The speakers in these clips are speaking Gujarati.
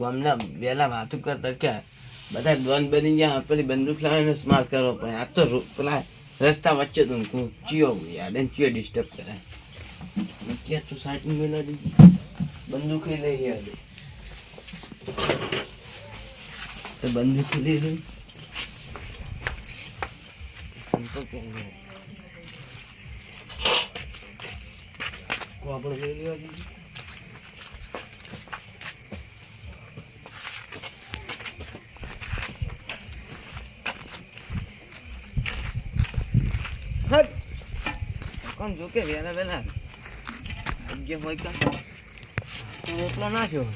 ગામના વેલા વાતો કરતા ક્યાં બધા ડોન બની ગયા પેલી બંદૂક લાવીને સ્માર્ટ કરવો પડે આ તો પેલા રસ્તા વચ્ચે તો હું ચિયો યાર એને ચિયો ડિસ્ટર્બ કરે. ક્યાં તું સાઈડ મેલા દીધી? બંદૂક લઈ યાર તો બંદૂક લઈ લઈ કરી. કો આપણે લઈ લેવા દીધી? કોણ જો કે વહેલા વહેલા અગિયાર હોય કાં તો એટલો ના થયો.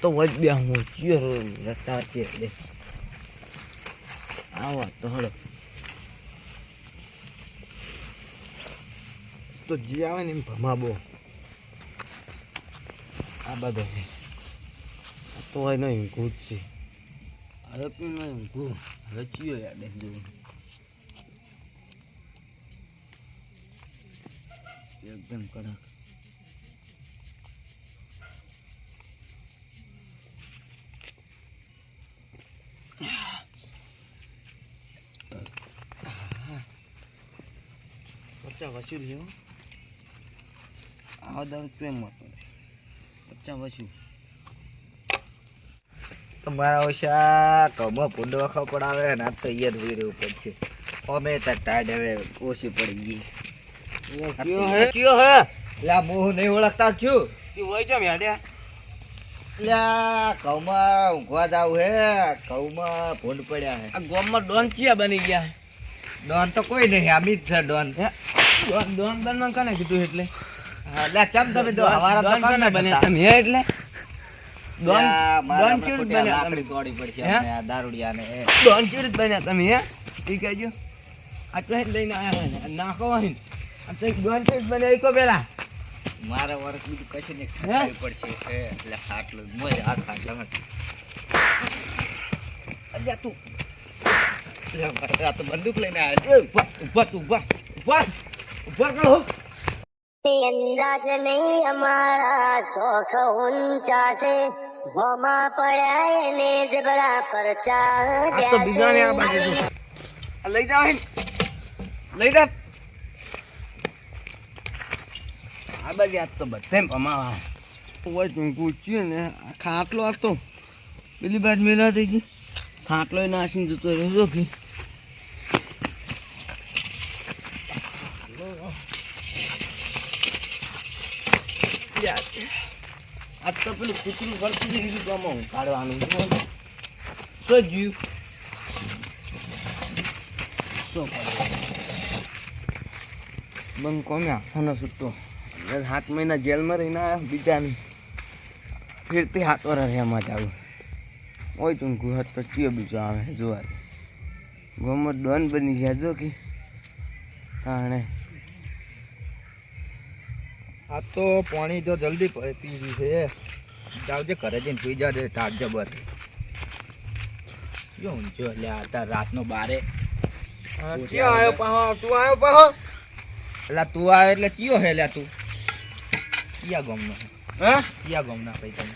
તો વચ બે હું ચિયો રસ્તા વચ્ચે દે આવો તો હળો. તો જે આવે ને એમ ભમાબો. આ બધો છે. તો નહીં ઊંઘું જ છે. હવે પણ નહીં ગુ હવે ચિયો યાદ જોવું. એકદમ કડક. પચાસ વસુલ છે આવા ઓછા કમો ભૂંડો વખો પડાવે ને આ તો હોઈ રહ્યું પડશે અમે તો ટાઈડ હવે ઓછી પડી ગઈ. કયો હે? કયો હે? લા મોહ નહીં ઓળખતા છું તું હોય છે યાડ્યા લ્યા કૌમાં ઊંઘવા જાવ હે. કૌમાં ભૂંડ પડ્યા હે. આ ગામમાં ડોન ચિયા બની ગયા? ડોન તો કોઈ નહીં અમિત છે ડોન. ડોન ડોન બનવા કને કીધું એટલે? ચમ તમે તો હવારા તો કોને. તમે એટલે? ડોન ડોન કેવી ખોટી બન્યા તમે? તોડી પડશે હે? અમને આ દારૂડિયાને એ. ડોન કેવી રીતે બન્યા તમે હે? ઈ કહેજો. આ તો લઈને આયા નાખો અહીં. તો પેલા. મારે બીજું કશું નહીં ખાવી પડશે એટલે ખાટલું મોય આ ખાટલામાં અલ્યા તું. આ તો બંદૂક લઈને આવ્યો. એ ઊભા ઊભા તું ઊભા ઊભા. ઊભા કરો. અંદાજ નહીં અમારા શોખ ઊંચા છે. ભોમાં પડ્યા એને જ બડા પરચા આ તો બીજાને આ બાજુ જો. આ લઈ જાવ લઈ જા. આ બાજુ આજ તો બધે. ભમાવા ઓય તું પૂછ્યું ને ખાટલો હતો. પેલી બાજુ મેલા થઈ ગઈ. ખાટલો નાસીને જતો રહ્યો કે. આજ તો પેલું કૂતરું ફરતું જઈ ગયું ગામમાં કાઢવાનું તો જીવ શું બંધ કોમ્યા એટલે સાત મહિના જેલમાં રહીને આવ્યા બીજાની. ફેરથી હાથ વાર એમાં જ આવું. ઓય તું ગુહત તો ચિયો બીજો આવે જોવા ગોમત ડોન બની ગયા જો કે. તાણે. આ તો પાણી તો જલ્દી પ- ગયું છે. જાવજે ઘરે જઈને પી જાજે ટાટ જબર. જો ઊંચો એટલે આ રાતનો બારે. ચિયો આવ્યો પાહો? તું આવ્યો પાહો? એટલે તું આવે એટલે ચિયો હે લ્યા તું? કિયા ગોમનો હા? કિયા ગોમના પૈ તમે?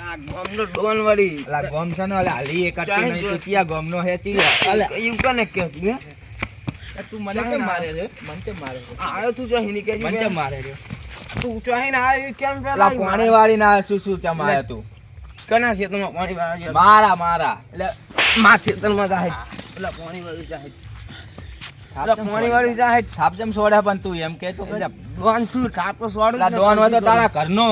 આ ગામનો ડોન વાળી અલા ગોમ છે ને અલા હાલી એક આટલું નહીં જો. તું કિયા હે ચિયા અલા એવું કને કે તું હે? તું મને મારે છે? મને મારે છે? આવ્યો તું જો હિની કે મને મારે છે? તું ચાહી ના આવ્યો કેમ પેલા પાણી વાળી ના શું શું ચમ આયો તું? કના ખેતરમાં પાણી વાળી છે મારા મારા. એટલે માં ખેતરમાં જાય પેલા પાણી વાળું જાય પેલા પાણી વાળું જાય થાપ જેમ સોડે પણ તું એમ કે તો ડોન શું ઠાપો સ્વાડું અલા ડોન હોય તો તારા ઘરનો.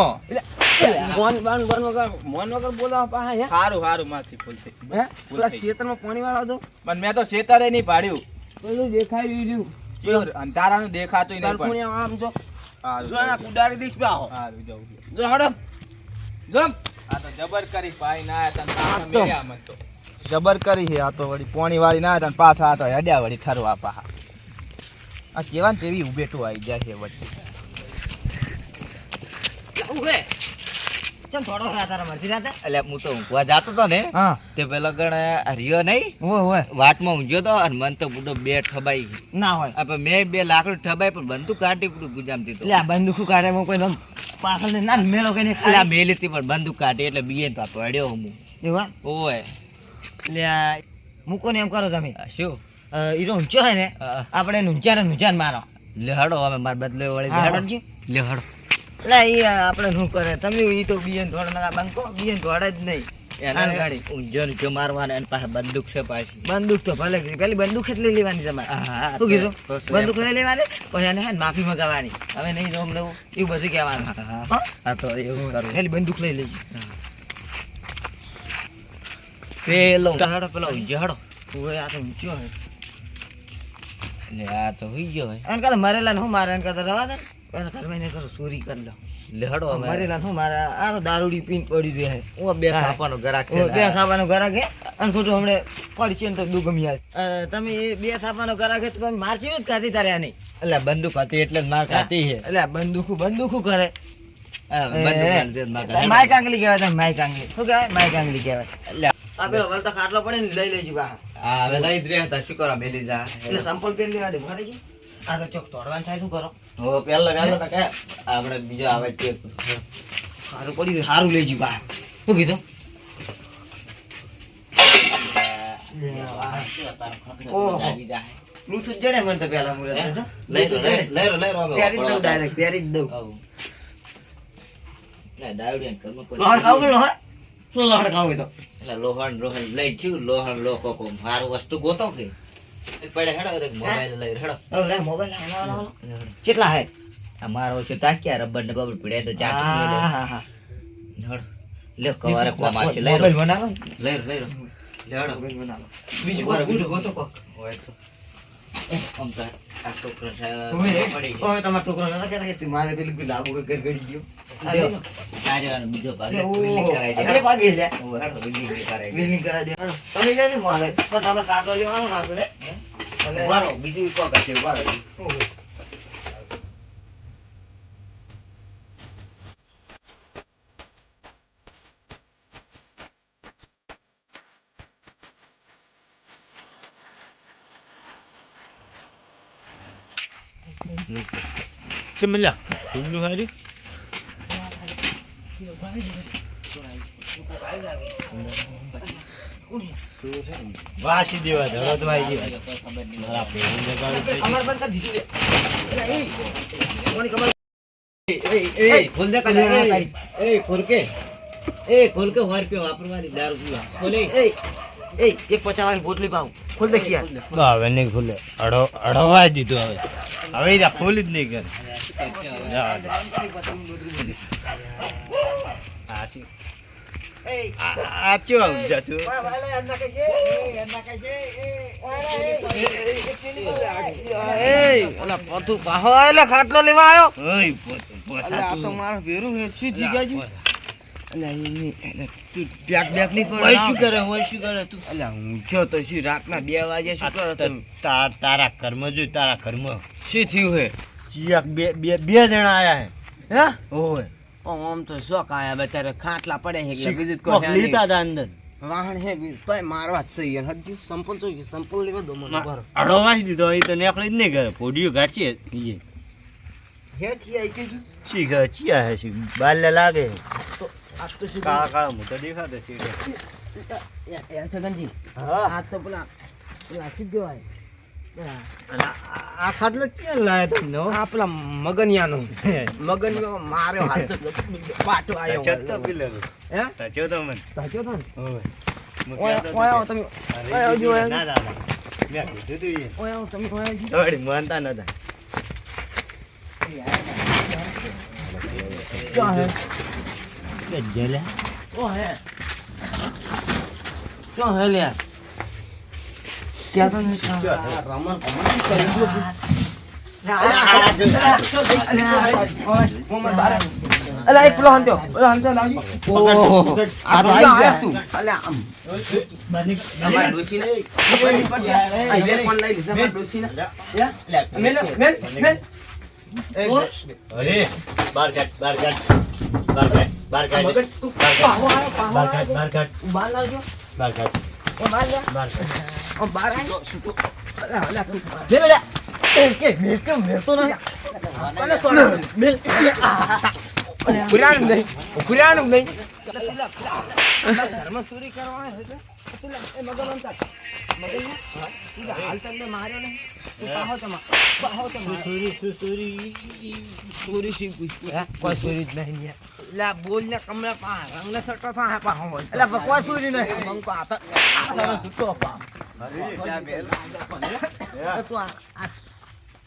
મોન બાન બાન વગર મોન વગર બોલાવા પાહા હે? સારું સારું માસી ફૂલ થઈ. પેલા ખેતરમાં પાણી વાળા તો પણ મેં તો શેતરે નહીં પાડ્યું. પેલું દેખાઈ રહ્યું અંધારાનું દેખાતું નહીં પણ. આમ જો. જો ના જો હડો. જો. આ તો જબર કરી ભાઈ ના તને મેળ્યા તો. જબર કરી છે આ તો વળી. પોણી વાળી ના પાછા આ તો હેડ્યા વળી ઠરવા પાહા આ કેવા ને તેવી ઉભેટું આવી જાય છે વચ્ચે. ઉભે કેમ થોડો ખરા તારા મરજી રાતે? એટલે હું તો ઊંઘવા જાતો તો ને હા. તે પેલો ગણ હરિયો નહીં ઓય ઓય વાટમાં ઊંઘ્યો તો મન તો બુડો બે ઠબાઈ ના હોય. આપણે મેં બે લાકડું ઠબાઈ પણ બંદૂક કાઢી એટલે આ બંદૂક કાઢે હું કોઈ નમ- ને મેલો કઈ નહીં એટલે મેલી હતી પણ બંદૂક કાઢી એટલે બીએ તો પડ્યો હું એવા ઓ એટલે મૂકો ને એમ કરો તમે. શું? અ, ઈરો ઊંચો હે ને આપણે ઊંચા ને ઊંચા મારો. લેહડો હવે માર બદલે વળી લેહડો. લેહડો. એટલે ઈ આપણે શું કરે? તમે ઈ તો બીએન ધોળ ના બંકો બીએન ધોળે જ નહીં. એના ગાડી. ઊંઝો ને જો મારવાના એની પાસે બંદૂક છે પાછી. બંદૂક તો ભલે પેલી બંદૂક એટલે લેવાની તમારે. શું કીધું? બંદૂક લઈ લેવાની પછી એને માફી મગાવવાની. હવે નહીં રોમ લેવું એવું બધું કહેવાનું. હા, તો એવું કરું. પેલી બંદૂક લઈ લેજો. પેલો પેલો ઊંઝો આ તો ઊંચો હે. એટલે આ તો હોઈ ગયો હોય એને કરતા મરેલા ને હું મારે એને કરતા રવા દે? એને ઘરમાં એને કરો ચોરી કરી લો. લેહડો અમે મરેલા ને હું મારે આ તો દારૂડી પીન પડી રહે હે. હું બે ખાવાનો ગરાક છે ઓ, બે ખાવાનો ગરાક હે. અને ખોટું હમણે પડી છે ને તો દુગમી આવે તમે એ બે થાપાનો ગરાક હે તો તમે મારતી જ ખાતી તારે આની? એટલે બંદૂક હતી એટલે જ માર ખાતી છે એટલે બંદૂકુ બંદૂકુ કરે. માય માર આંગલી કહેવાય તમે માય કાંગલી શું કહેવાય? માય કાંગલી કહેવાય. એટલે આ પેલો વલતા ખાટલો પડે ને લઈ લેજો બહાર હા હવે લઈ જ રહ્યા હતા. શું કરો મેલી જા. એટલે સંપલ પેન લેવા દે ભરે આ તો ચોક તોડવાનું થાય શું કરો? હો પેલા પેલા તો કે આપણે બીજો આવે તે સારું પડી સારું લેજો બહાર શું કીધું? બ્લૂટૂથ જડે મને તો પેલા મુરત હે? જો. લઈ રો, Bluetooth જડે. લઈ લઈ રો, અમે પહેરી જ દઉં. ના, લોહણ ખાવું કે લોહણ? તો? એટલે લોહણ લોહણ લઈ છું લોહણ લોકો કો મારું વસ્તુ ગોતો કે? પડે હેડો રે મોબાઈલ લઈ હેડો. લે, મોબાઈલ લાવ. કેટલા હે? આ મારો છે તાક્યા રબર ને બબર પડ્યા તો ચાટ હા, હા. હેડો. લે કવારે કોમ આવશે લઈ Mobile લઈ લઈ લે હેડો. બીજું બીજું ગોતો કોક. હોય તો. બીજો ભાગ લે, ઓહો. બિલ્ડિંગ કરાઈ આ દે બે ભાગે લે. ઓહો, હેડો બિલ્ડિંગ કરાઈ દે Wheeling કરાવી દે. તમે જાય ને મોડે. પણ તમે કાંટો લેવાનો કાંટો લે. એટલે- ઉભારો, બીજું કોક હશે ઉભારો. ઓહો. વાસી દેવા ધડો તો આવી ગયો મારા પેલું લગાવ્યું કમર બંધ કરી દીધી એ, કોની કમર? એ, એ, ખોલ દે. એ, તારી. એ, કે. કે પીવો, વાપરવાની દારૂ પીવા. ખોલે. એ, એ, એક પચાવાની બોટલી પાઉં. ખોલ દે ખિયા હવે નહીં ખોલે અડો અડવા દીધું હવે હવે ખોલી જ નહીં કરે આ આ- આ છે. છે. ખાટલો લેવા આવ્યો ઓય પોતું મારું ભેરું હેઠી તું તું જો તો આ તમે તાર કર્મ જોઈ તારા કર્મ શું થયું હે ચિયાક બે બે બે જણા આયા હે હે ઓય ઓમ આમ તો શોખ આયા બેચારે ખાટલા પડે હે એટલે બીજું કોઈ લીધા હતા અંદર વાહન હે તોય મારવા જ છે યાર હજી સંપલ તો સંપલ લેવા દો મને બરો અડો વાસી દીધો એ તો નેકળી જ નહીં કરે પોડિયું ગાંઠીએ ઈએ હે આઈ ગયું શી ખબર ચિયા હે શી બાલે લાગે તો આ તો શું કાળા કાળા મોટા દેખાતા છે એ સગનજી હા આ તો પેલા પેલા શું કહેવાય આ- આ ખાટલો ક્યાં લાયા તમને હો? આ મગનિયાનો મગનિયો માર્યો હાલ પાટો આવ્યો છત્તા પીલેલું. હે તચ્યો તો મને. તાજો તો ઓય. ઓય કહેતો ઓય તો આવો તમે ઓય આવજો ના દાદા. મેં કીધું તું ઓય તમે ઓય થોડી માનતા નતા. ક્યાં હે કે જેલે. ઓ હે ક્યાં હે લ્યા ક્યાં તો નહીં ક્યાં હે? રમણ કરી દો અલા એક પેલો હંત્યો પેલો હંત્યો લાવજી ઓહો આ તો આવી ગયા તું અલા આમ અમાર ડોશીને આ ઇલેક્ટ્રોન લઈ લીધા અમાર ડોશીને યા મેલ મેલ મેલ અરે બાર કાઢ બાર કાઢ બાર કાઢ બાર કાઢ મગજ તું બાર પાહો બાર. કાઢ બાર કાઢ બાર લાવજો બાર કાઢ એ બાર લે બાર કાઢ ઓ બાર આવ્યો છૂટો અલા અલા તું મેલ લે એ કે મેલ કે મેલ તો ના મેલ ઉકરાણું નહીં ઉકરાણું નહીં ઘરમાં ચોરી કરવા આવે છે એ મગર અંતા મગર ને હાલ તમને માર્યો ને પાહો તમા પાહો તમા સુસુરી ચોરી શી પૂછ્યું હે કોઈ ચોરી જ નહીં એટલે બોલ ને કમળા પા રંગ ને સટો થા પાહો એટલે બકવા ચોરી નહીં આ તો આતો સુટો પા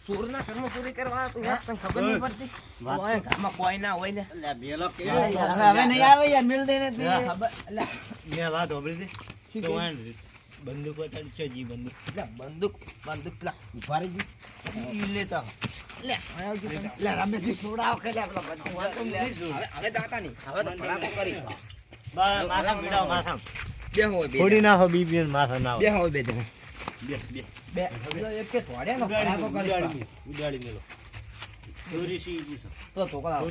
ચોરના ઘરમાં ચોરી કરવા તું તને ખબર નહીં પડતી ઓય ઘરમાં કોઈ ના હોય ને હવે નહીં આવે યાર મિલ દે ને એટલે મેં વાત સાંભળી હતી તો કહ્યું? બંદૂક વટાડી છે જી બંદૂક એટલે બંદૂક બંદૂક પેલા ઊભા રહી ઈ લેતા લે આયો જો તમે. લે કે લે પેલા બંદૂક હવે હવે દાતા નહીં હવે તો ભડાકો કરી બા- માથા પીડાવો માથા ફોડી નાખો બીબી માથા ના બે હોય બે બે બે. એક કે થોડે નો કરી ઉડાડી મેલો તો ધોકો લાવો.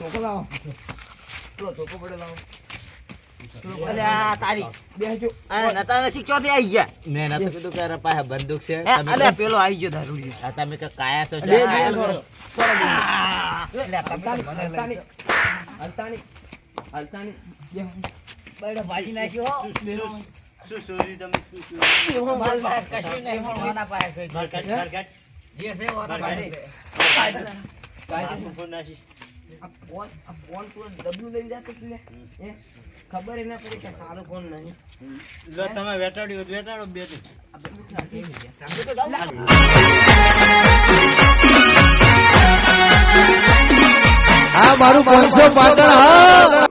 ધોકો લાવો. ધોકો પડે લાવો. બંદૂક છે. પેલો આવી ગયો ધારુડી આ તમે કે કાયા છો હલતાની બે શા? છોડો. છોડો બે. લે, હલતા નહીં, હલતા નહીં. હલતા નહીં. હલતા નહીં. બેહો. બૈડો ભાજી નાખ્યો હો. શું ચોરી તમે શું ચોરી. માલ કશું નહીં મારા પાસે કઈ. બાર કાઢ જે છે ઓર ભાઈ. કાયદો. કાયદો. નાખી આ ફોન આ ફોન તું ડબલું લઈ જાતો જ લે હે? ખબર એના પડી કે સારો ફોન નહીં લો તમે વેટાડ્યો તો વેટાડો બે આ નાખી તો આ મારું પાંચસો પાટણ હા